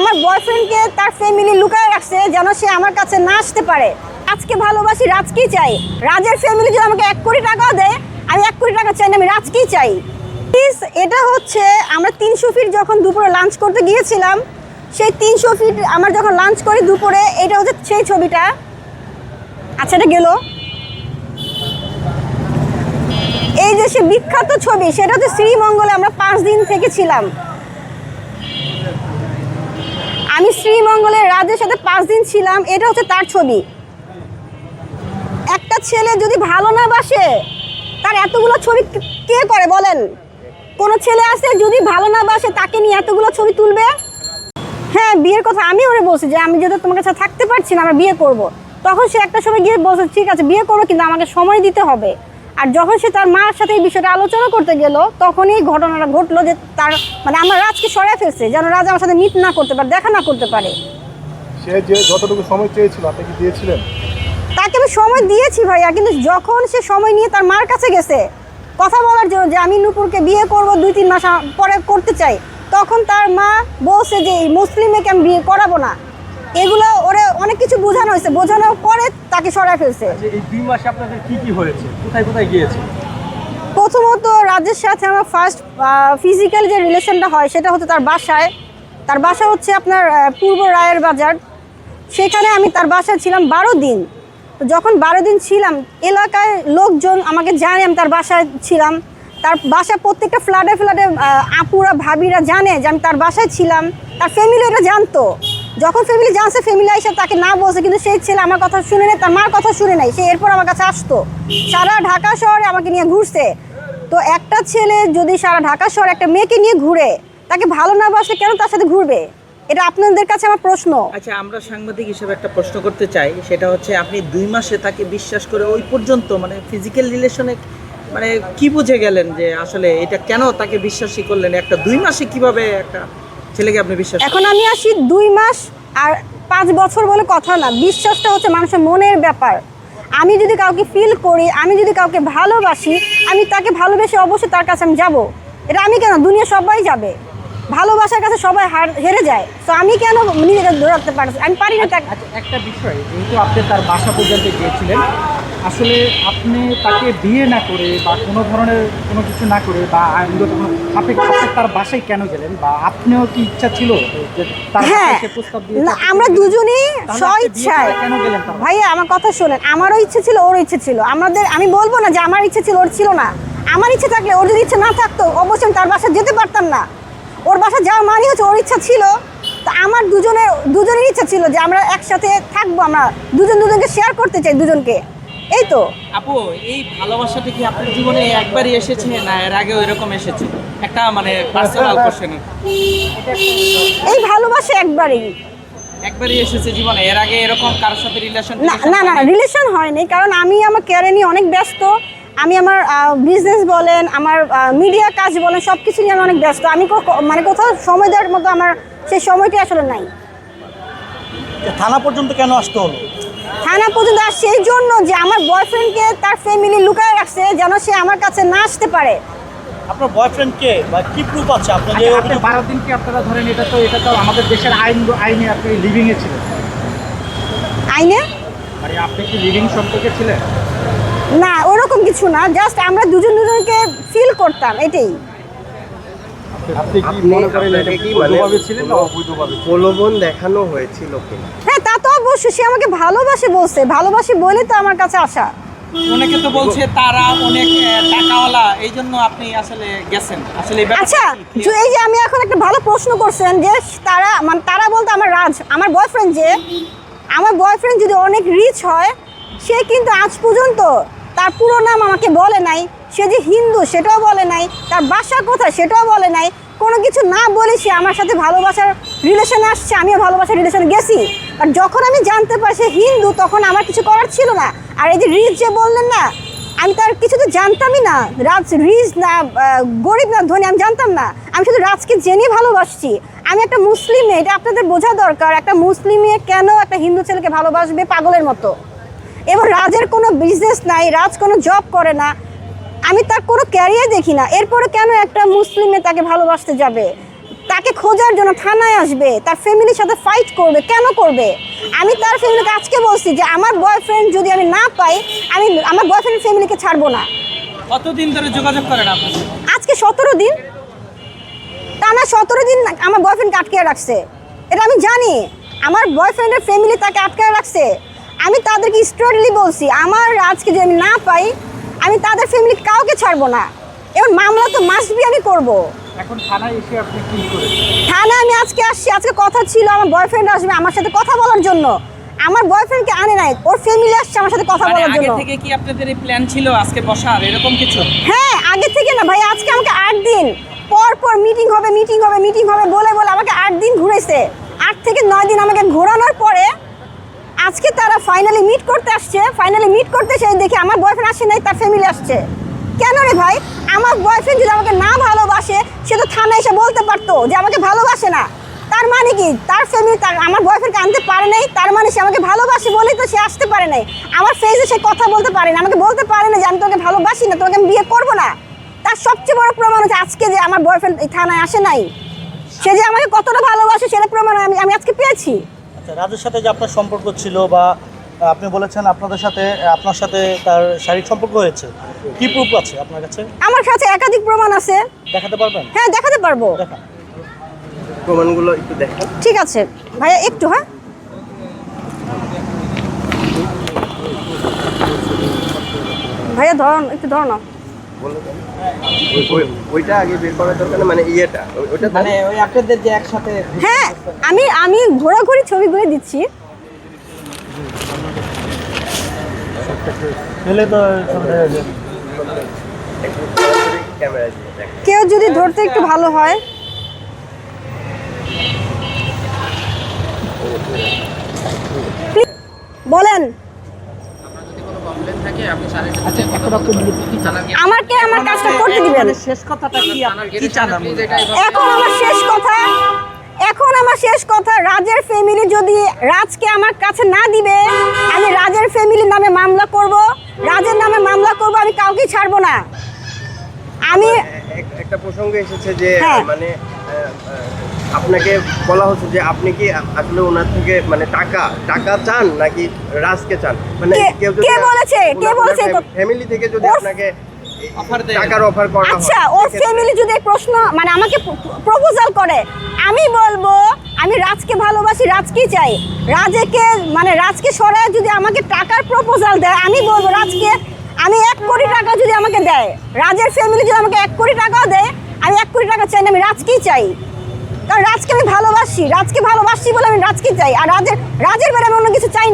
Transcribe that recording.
আমার বয়ফ্রেন্ডকে তার ফ্যামিলি লুকায় রাখছে যেন সে আমার কাছে না আসতে পারে। আজকে ভালোবাসি রাজকেই চাই। রাজের ফ্যামিলি যদি আমাকে এক কোটি টাকাও দেয়, আমি এক কোটি টাকা চাই না আমি রাজকেই চাই। প্লিজ এটা হচ্ছে আমরা তিনশো ফিট যখন দুপুরে লাঞ্চ করতে গিয়েছিলাম, সেই তিনশো ফিট আমার যখন লাঞ্চ করি দুপুরে, এটা হচ্ছে সেই ছবিটা। আচ্ছা এটা গেল। এই যে সে বিখ্যাত ছবি, সেটা হচ্ছে শ্রীমঙ্গলে আমরা পাঁচ দিন থেকে ছিলাম আমি শ্রীমঙ্গলের রাজের সাথে পাঁচ দিন ছিলাম, এটা হচ্ছে তার ছবি। একটা ছেলে যদি ভালো না বাসে, তার এতগুলো ছবি কে- করে বলেন? কোনো ছেলে আছে যদি ভালো না বাসে, তাকে নিয়ে এতগুলো ছবি তুলবে? হ্যাঁ বিয়ের কথা আমি ওরে বলছি যে আমি যদি তোমার কাছে থাকতে পারছি না, আমরা বিয়ে করব। তখন সে একটা সময় গিয়ে বলছে, ঠিক আছে, বিয়ে করব কিন্তু আমাকে সময় দিতে হবে। আর যখন সে তার মার সাথে এই বিষয়টা আলোচনা করতে গেল তখনই ঘটনাটা ঘটলো যে তার মানে আমার রাজকে সরাই ফেলছে যেন রাজ আমার সাথে মিট না করতে পারে দেখা না করতে পারে। সে যে যতটুকু সময় চেয়েছিল আপনি কি দিয়েছিলেন? তাকে আমি সময় দিয়েছি ভাইয়া কিন্তু যখন সে সময় নিয়ে তার মার কাছে গেছে কথা বলার জন্য যে আমি নুপুরকে বিয়ে করব দুই তিন মাস পরে করতে চাই তখন তার মা বলছে যে এই মুসলিম আমি বিয়ে করাবো না? এগুলো ওরে অনেক কিছু বোঝানো হয়েছে। বোঝানোর পরে তাকে সরাই ফেলছে। যে এই দুই মাসে আপনাদের কি কি হয়েছে? কোথায় কোথায় গিয়েছে? প্রথমত রাজের সাথে আমার ফার্স্ট ফিজিক্যাল যে রিলেশনটা হয় সেটা হচ্ছে তার বাসায়। তার বাসা হচ্ছে আপনার পূর্ব রায়ের বাজার। সেখানে আমি তার বাসায় ছিলাম বারো দিন। তো যখন বারো দিন ছিলাম এলাকায় লোকজন আমাকে জানে আমি তার বাসায় ছিলাম। তার বাসায় প্রত্যেকটা ফ্ল্যাটে ফ্ল্যাটে আপুরা ভাবিরা জানে যে আমি তার বাসায় ছিলাম। তার ফ্যামিলি এটা জানতো। যখন ফ্যামিলি জানছে ফ্যামিলি এসে তাকে না বলছে, কিন্তু সেই ছেলে আমার কথা শুনে নেই, তার মার কথা শুনে নাই, সে এরপর আমার কাছে আসতো। সারা ঢাকা শহরে আমাকে নিয়ে ঘুরছে। তো একটা ছেলে যদি সারা ঢাকা শহরে একটা মেয়েকে নিয়ে ঘুরে, তাকে ভালো না বাসলে কেন তার সাথে ঘুরবে? এটা আপনাদের কাছে আমার প্রশ্ন। আচ্ছা আমরা সাংবাদিক হিসেবে একটা প্রশ্ন করতে চাই, সেটা হচ্ছে আপনি দুই মাসে তাকে বিশ্বাস করে ওই পর্যন্ত মানে ফিজিক্যাল রিলেশনে মানে কি বুঝে গেলেন যে আসলে এটা কেন তাকে বিশ্বাসী করলেন? একটা দুই মাসে কীভাবে একটা ছেলেকে আপনি বিশ্বাস এখন আমি আসি দুই মাস আর পাঁচ বছর বলে কথা না বিশ্বাসটা হচ্ছে মানুষের মনের ব্যাপার। আমি যদি কাউকে ফিল করি আমি যদি কাউকে ভালোবাসি আমি তাকে ভালোবেসে অবশ্যই তার কাছে আমি যাব। এটা আমি কেন? দুনিয়া সবাই যাবে। ভালোবাসার কাছে সবাই হার- হেরে যায়। তো আমি কেন নিজেকে ধরে রাখতে পারছি আমি পারি না আচ্ছা একটা বিষয় যেহেতু আপনি তার বাসা পর্যন্ত গিয়েছিলেন আসলে আপনি তাকে বিয়ে না করে বা কোনো ধরনের কোনো কিছু না করে বা আইনগত কোনো আপনি তার বাসায় কেন গেলেন বা আপনিও কি ইচ্ছা ছিল যে তার হ্যাঁ বাসায় প্রস্তাব দিয়ে না আমরা দুজনেই তাহলে স্ব আপনি বিয়ে ইচ্ছায় করে কেন গেলেন ভাইয়া আমার কথা শোনেন আমারও ইচ্ছে ছিল ওর ইচ্ছে ছিল। আমাদের আমি বলব না যে আমার ইচ্ছে ছিল ওর ছিল না। আমার ইচ্ছে থাকলে ওর যদি ইচ্ছে না থাকতো অবশ্যই আমি তার বাসায় যেতে পারতাম না। ওর বাসা যাওয়ার মানে হচ্ছে ওর ইচ্ছা ছিল। তো আমার দুজনের দুজনের ইচ্ছা ছিল যে আমরা একসাথে থাকব আমরা দুজন দুজনকে শেয়ার করতে চাই দুজনকে। এই তো। আপু এই ভালোবাসাটা কি আপনার জীবনে একবারই এসেছে? না এর আগেও এরকম এসেছে? একটা মানে পার্সোনাল কোশ্চেন এই ভালোবাসা একবারই। একবারই এসেছে জীবনে? এর আগে এরকম কারোর সাথে রিলেশন না না না রিলেশন হয়নি কারণ আমি আমার ক্যারিয়ার নিয়ে অনেক ব্যস্ত। আমি আমার বিজনেস বলেন আমার মিডিয়া কাজ বলেন সব কিছু নিয়ে আমি অনেক ব্যস্ত। আমি কো- মানে কোথাও সময় দেওয়ার মতো আমার সেই সময়টি আসলে নাই। থানা পর্যন্ত কেন আসতে হলো? থানা পর্যন্ত আর সেই জন্য যে আমার বয়ফ্রেন্ডকে তার ফ্যামিলি লুকায় রাখছে যেন সে আমার কাছে না আসতে পারে। আপনার বয়ফ্রেন্ডকে বা কি প্রুফ আছে? আপনার যে আচ্ছা, আপনি দিন কি আপনারা ধরেন এটা তো এটা তো আমাদের দেশের আইন আইনে আপনি লিভিং এ ছিলেন। আইনে? মানে আপনি কি লিভিং সম্পর্কে ছিলেন? না ওরকম কিছু না জাস্ট আমরা দুজন দুজনকে ফিল করতাম এটাই। আপনি কি মনে করেন এটা কি মানে ছিলেন না অবৈধভাবে প্রলোভন দেখানো হয়েছিল কিনা হ্যাঁ অবশ্যই সে আমাকে ভালোবাসে বলছে ভালোবাসি বলে তো আমার কাছে আসা। অনেকে তো বলছে তারা অনেক টাকাওয়ালা এই জন্য আপনি আসলে গেছেন। আসলে আচ্ছা যে এই যে আমি এখন একটা ভালো প্রশ্ন করছেন যে তারা মানে তারা বলতে আমার রাজ আমার বয়ফ্রেন্ড যে আমার বয়ফ্রেন্ড যদি অনেক রিচ হয় সে কিন্তু আজ পর্যন্ত তার পুরো নাম আমাকে বলে নাই। সে যে হিন্দু সেটাও বলে নাই। তার বাসা কোথায় সেটাও বলে নাই। কোনো কিছু না বলে সে আমার সাথে ভালোবাসার রিলেশনে আসছে আমিও ভালোবাসার রিলেশনে গেছি। আর যখন আমি জানতে পারি সে হিন্দু, তখন আমার কিছু করার ছিল না। আর এই যে রিজ যে বললেন না, আমি তার কিছু তো জানতামই না। রাজ, রিজ না গরিব না, ধনী, আমি জানতাম না। আমি শুধু রাজকে জেনে ভালোবাসছি। আমি একটা মুসলিম মেয়ে, এটা আপনাদের বোঝা দরকার, একটা মুসলিম মেয়ে কেন একটা হিন্দু ছেলেকে ভালোবাসবে পাগলের মতো? এবং রাজের কোনো বিজনেস নাই, রাজ কোনো জব করে না। আমি তার কোনো ক্যারিয়ার দেখি না। এরপরে কেন একটা মুসলিম তাকে ভালোবাসতে যাবে? তাকে খোঁজার জন্য থানায় আসবে তার ফ্যামিলির সাথে ফাইট করবে কেন করবে? আমি তার ফ্যামিলিকে আজকে বলছি যে আমার বয়ফ্রেন্ড যদি আমি না পাই আমি আমার বয়ফ্রেন্ড ফ্যামিলিকে ছাড়বো না। কতদিন ধরে যোগাযোগ করেন আপনার সাথে? আজকে সতেরো দিন। টানা সতেরো দিন আমার বয়ফ্রেন্ডকে আটকে রাখছে। এটা আমি জানি। আমার বয়ফ্রেন্ডের ফ্যামিলি তাকে আটকে রাখছে। আমি তাদেরকে স্ট্রেটলি বলছি আমার আজকে যদি আমি না পাই আমি তাদের ফ্যামিলি কাউকে ছাড়বো না। এবার মামলা তো মাস্ট বি আমি করব। এখন থানায় এসে আপনি কি করেছেন? থানায় আমি আজকে আসছি আজকে কথা ছিল আমার বয়ফ্রেন্ড আসবে আমার সাথে কথা বলার জন্য। আমার বয়ফ্রেন্ডকে আনে নাই ওর ফ্যামিলি আসছে আমার সাথে কথা মানে বলার আগে থেকে কি আপনাদের এই প্ল্যান ছিল আজকে বসার এরকম কিছু? হ্যাঁ আগে থেকে না ভাই আজকে আমাকে আট দিন পর পর মিটিং হবে মিটিং হবে মিটিং হবে বলে বলে আমাকে আট দিন ঘুরেছে। আট থেকে নয় দিন আমাকে ঘোরানোর পরে আজকে তারা ফাইনালি মিট করতে আসছে ফাইনালি মিট করতে এসে দেখি আমার বয়ফ্রেন্ড আসে নাই তার ফ্যামিলি আসছে। কেন রে ভাই? আমার বয়ফ্রেন্ড যদি আমাকে না ভালোবাসে, সে তো থানায় এসে বলতে পারতো যে আমাকে ভালোবাসে না। তার মানে কি? তার ফ্যামিলি তার, আমার বয়ফ্রেন্ডকে আনতে পারে নাই, তার মানে সে আমাকে ভালোবাসে বলেই তো সে আসতে পারে নাই। আমার ফেসে সে কথা বলতে পারে না আমাকে বলতে পারে না যে আমি তোকে ভালোবাসি না তোকে আমি বিয়ে করব না। তার সবচেয়ে বড় প্রমাণ হচ্ছে আজকে যে আমার বয়ফ্রেন্ড এই থানায় আসে নাই। সে যে আমাকে কতটা ভালোবাসে সেটা প্রমাণ আমি আমি আজকে পেয়েছি। আচ্ছা সাথে যে আপনার সম্পর্ক ছিল বা আপনি বলেছেন আপনাদের সাথে আপনার সাথে তার শারীরিক সম্পর্ক হয়েছে। কি প্রুফ আছে আপনার কাছে? আমার কাছে একাধিক প্রমাণ আছে। দেখাতে পারবেন? হ্যাঁ দেখাতে পারব। দেখান প্রমাণগুলো একটু দেখেন। ঠিক আছে। ভাইয়া একটু হ্যাঁ। ভাইয়া ধরো একটু ধরো না। ওইটা আগে বের করার দরকার মানে ইয়েটা ওইটা মানে ওই আপনাদের যে একসাথে হ্যাঁ আমি আমি ঘোরাঘুরি ছবিগুলো দিচ্ছি। তো। কেউ যদি ধরতে একটু ভালো হয়। বলেন। আমাকে আমার কাজটা করতে দিবেন। শেষ কথাটা কি কি চান এখন আমার শেষ কথা এখন আমার শেষ কথা রাজের ফ্যামিলি যদি রাজকে আমার কাছে না দিবে আমি রাজের নামে মামলা করব রাজের নামে মামলা করব আমি কাউকে ছাড়বো না আমি একটা প্রসঙ্গ এসেছে যে হ্যাঁ। মানে আপনাকে বলা হচ্ছে যে আপনি কি আসলে ওনার থেকে মানে টাকা টাকা চান নাকি রাজকে চান মানে কেউ কে বলেছে? কে বলেছে ফ্যামিলি থেকে যদি আপনাকে টাকার অফার করা আচ্ছা ওর ফ্যামিলি যদি প্রশ্ন মানে আমাকে প্রপোজাল করে আমি বলব আমি রাজকে ভালোবাসি, রাজকেই চাই। রাজেকে মানে রাজকে সরায় যদি আমাকে টাকার প্রপোজাল দেয়, আমি বলব, রাজকে, আমি এক কোটি টাকা যদি আমাকে দেয়, রাজের ফ্যামিলি যদি আমাকে এক কোটি টাকাও দেয়, আমি এক কোটি টাকা চাই না, আমি রাজকেই চাই। কারণ রাজকে আমি ভালোবাসি, রাজকে ভালোবাসি বলে আমি রাজকেই চাই। আর রাজের রাজের বেড়ে আমি অন্য কিছু চাই